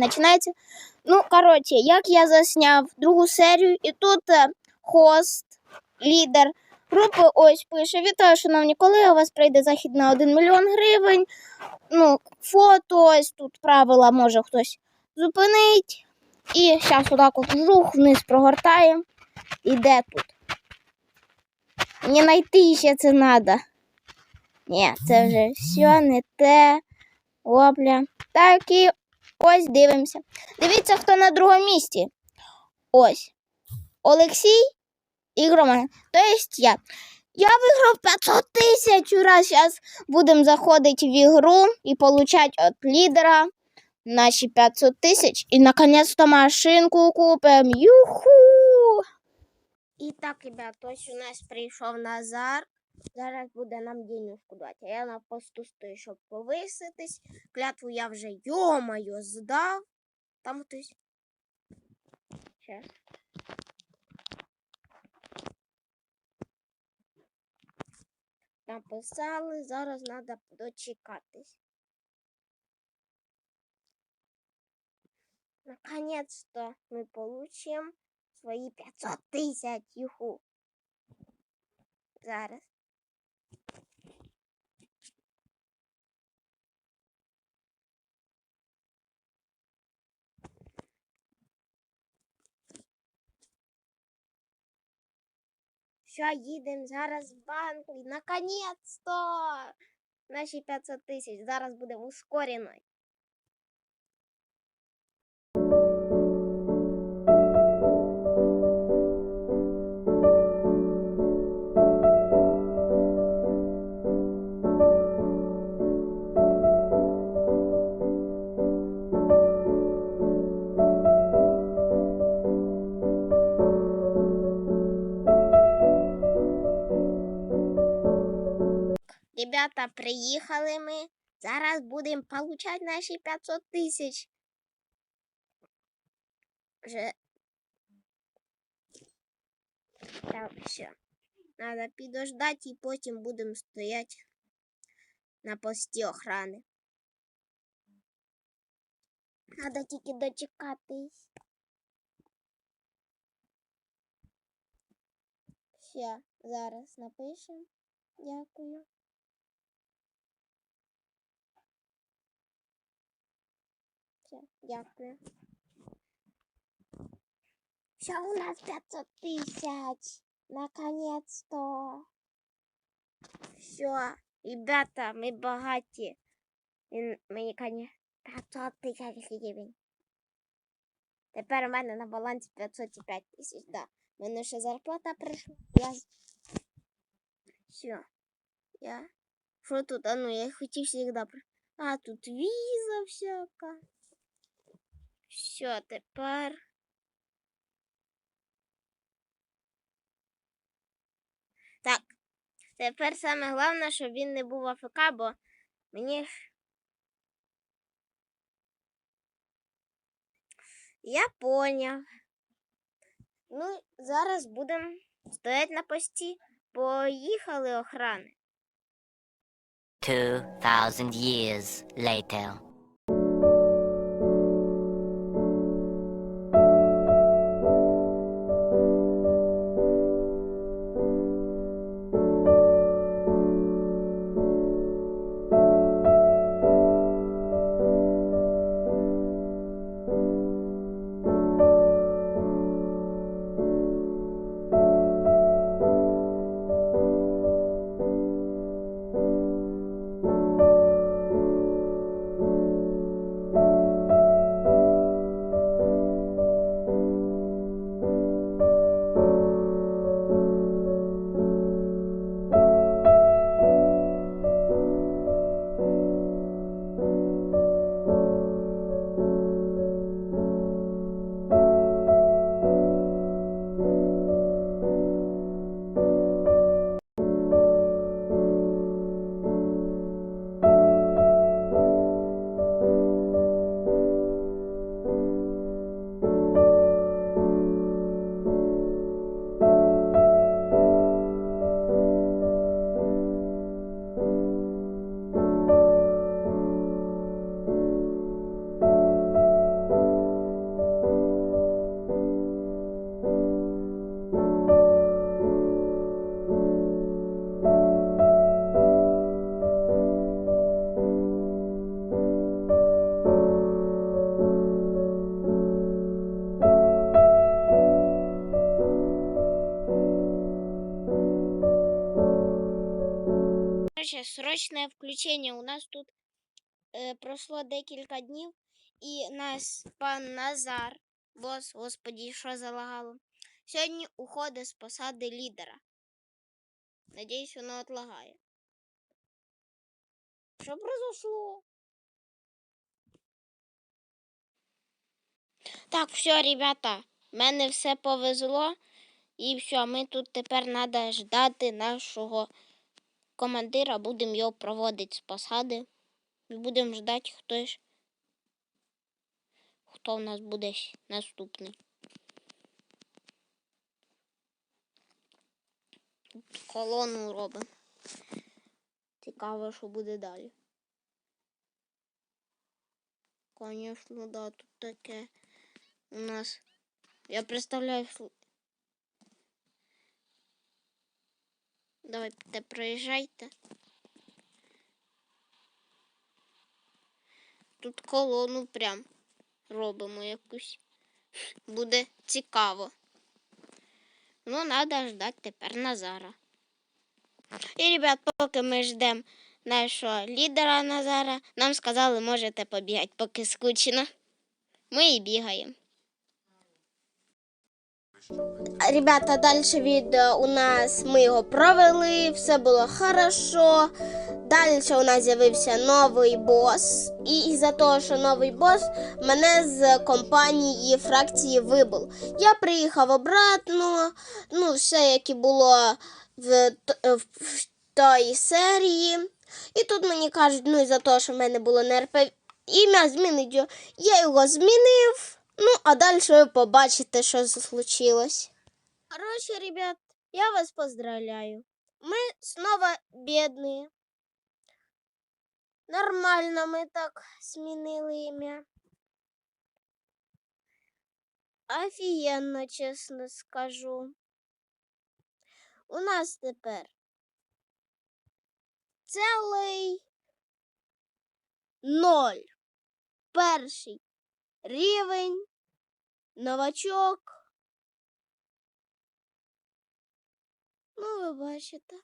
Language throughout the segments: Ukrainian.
починається. Ну, коротше, як я засняв другу серію, і тут е, хост, лідер групи ось пише: Вітаю, шановні колеги, у вас прийде захід на 1 мільйон гривень. Ну, фото, ось тут правила може хтось зупинить. І зараз отак от жух вниз прогортаємо. І де тут? Мені знайти ще це треба. Ні, це вже все не те. Опля. Так і ось дивимося. Дивіться, хто на другому місці. Ось. Олексій і Роман. То есть я. Я виграв 500 тисяч. Ура, зараз будемо заходити в ігру і получати від лідера наші 500 тисяч. І наконец-то машинку купимо. Юху! І так, ребят, ось у нас прийшов Назар. Зараз буде нам денежку дати. А я на посту стою, щоб повиситись. Клятву я вже йомаю здав. Там хтось. Щас. Написали, зараз треба дочекатись. Наконец-то мы получим свои 500 тысяч. Зараз. Все, їдемо зараз в банк. І Наконец-то! Наші 500 тисяч. Зараз буде ускорено. Ребята, приїхали ми. Зараз будемо получати наші 500 тисяч. Вже... Так, все. Надо підождати і потім будемо стояти на пості охрани. Надо тільки дочекатись. Все, зараз напишемо. Дякую. Дякую. Все, у нас 500 тысяч. Наконец-то. Все, ребята, мы богаті. І Мені, коні, 500 тисяч гривень. Тепер у мене на балансі 505 тисяч, да. Мене ще зарплата прийшла. Все. Я... Що тут? А ну, я хотів завжди... А, тут віза всяка. Все, тепер. Так. Тепер саме головне, щоб він не був АФК, бо мені. Я поняв. Ну, зараз будемо стояти на пості. Поїхали охрани. 2,000 years later. Срочне включення. У нас тут е, пройшло декілька днів, і нас пан Назар, бос, господі, що залагало, сьогодні уходить з посади лідера. Надіюсь, воно отлагає. Що произошло? Так, все, ребята, мене все повезло. І все, ми тут тепер треба ждати нашого командира, будемо його проводити з посади. І будемо ждати, хто ж, хто в нас буде наступний. Тут колону робимо. Цікаво, що буде далі. Звісно, да, тут таке у нас. Я представляю, що Давайте проїжджайте. Тут колону прям робимо якусь. Буде цікаво. Ну, треба ждати тепер Назара. І, ребят, поки ми ждемо нашого лідера Назара, нам сказали, можете побігати, поки скучно. Ми і бігаємо. Ребята, далі відео у нас ми його провели, все було хорошо. Далі у нас з'явився новий бос. І із-за того, що новий бос мене з компанії фракції вибув. Я приїхав обратно, ну, все, як і було в, в, в той серії. І тут мені кажуть, ну із-за того, що в мене було не ім'я, змінить. Я його змінив. Ну, а далі ви побачите, що случилось. Короче, ребят, я вас поздравляю. Мы снова бедные. Нормально ми так змінили ім'я. Офігенно, чесно скажу. У нас тепер цілий ноль. Перший рівень, новачок. Ну, ви бачите.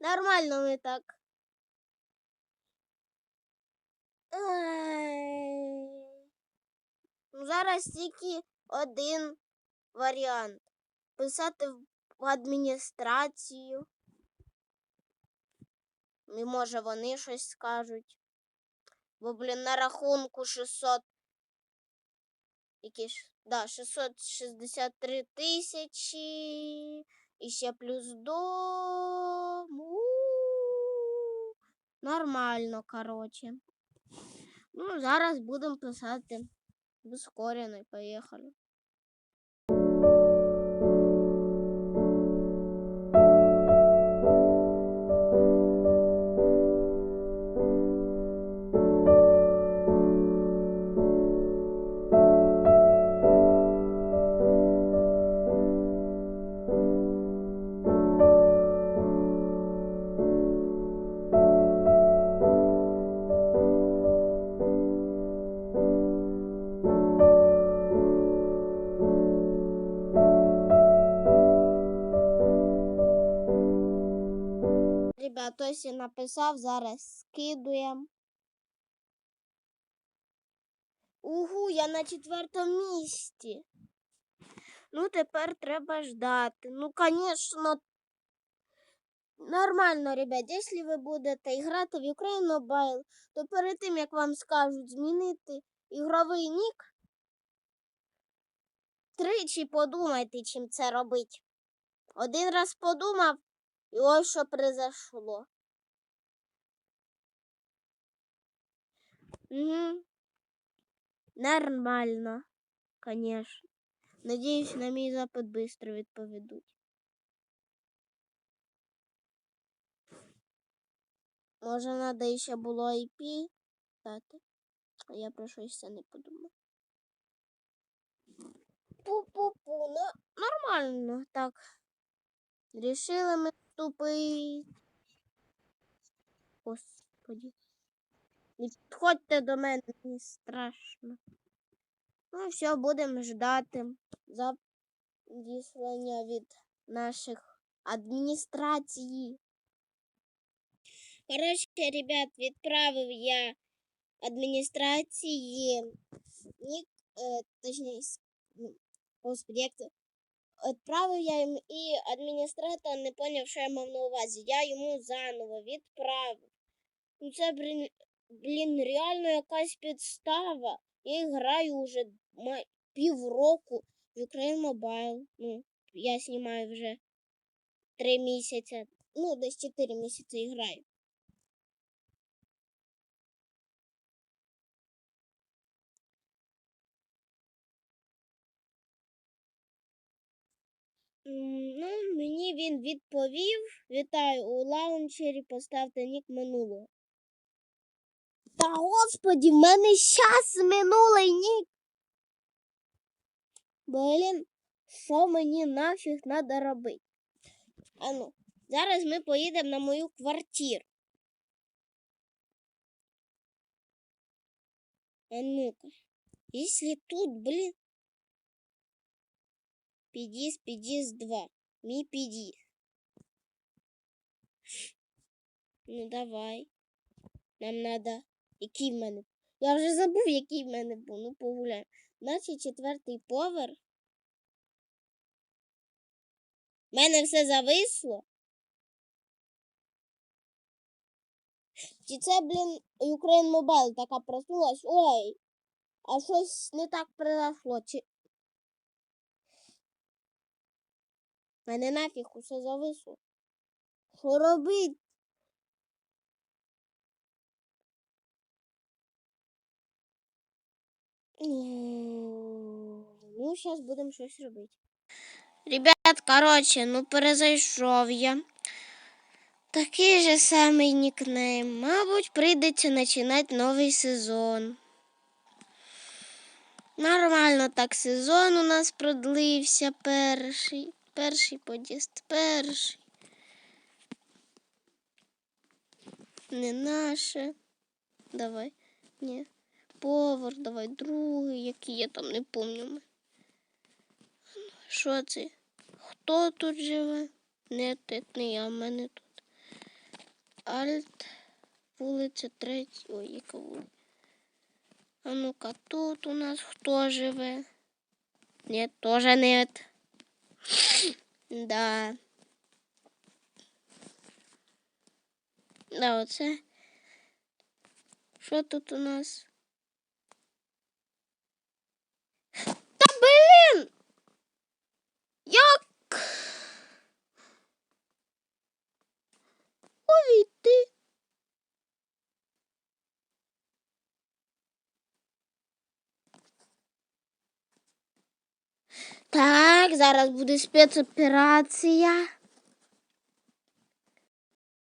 Нормально ми так. Зараз тільки один варіант. Писати в адміністрацію. І може вони щось скажуть. Бо, блін, на рахунку 600. Які ж? Да, 663 тисячі. І ще плюс дом. У. Нормально, короче. Ну, зараз будемо писати ускорено і поїхали. Ребят, ось я написав, зараз скидуємо. Угу, я на четвертому місці. Ну, тепер треба ждати. Ну, звісно, нормально, ребят. Якщо ви будете грати в Ukraine Mobile, то перед тим, як вам скажуть змінити ігровий нік, тричі подумайте, чим це робити. Один раз подумав, і ось що произошло. Угу. Нормально, конечно. Надіюсь, на мій запит швидко відповідуть. Може, треба ще було IP дати. Я про щось це не подумав. Пу-пу-пу, ну, нормально, так. Рішили ми Господи. Не підходьте до мене, мені страшно. Ну, все, будемо ждати задіслання від наших адміністрації. Коротше, ребят, відправив я адміністрації нік, е, точніше, ну, господи, як це? Відправив я їм і адміністратор не поняв, що я мав на увазі. Я йому заново відправив. Ну це, блін, блін реально якась підстава. Я граю вже півроку в Ukraine Mobile. Ну, я знімаю вже три місяці. Ну, десь чотири місяці граю. М, Ну, мені він відповів. Вітаю у лаунчері, поставте нік минулого. Та господі, в мене щас минулий нік. Блін, що мені нафіг треба робити? А ну, зараз ми поїдемо на мою квартиру. А ну-ка. Если тут, блин, Пидис, Пидис 2. Ми Пидис. Ну давай. Нам надо. Який в мене? Я вже забув, який в мене був. Ну погуляємо. Наче четвертий поверх. У мене все зависло. Чи це, блін, Ukraine Mobile така проснулась? Ой, а щось не так произошло. Чи... Мене нафіг усе зависло. Що робить? Ну, зараз будемо щось робити. Ребят, коротше, ну перезайшов я. Такий же самий нікнейм. Мабуть, прийдеться починати новий сезон. Нормально так сезон у нас продлився перший. Перший подіст, перший. Не наше. Давай. Ні. Повар, давай другий, який я там не пам'ятаю. Що це? Хто тут живе? Не, це не я, в мене тут. Альт, вулиця третя. Ой, яка вулиця. А ну-ка, тут у нас хто живе? Нет, тоже нет. Да. Да, оце. Що тут у нас? Та блін! Як? Увійти. Так, зараз буде спецоперація.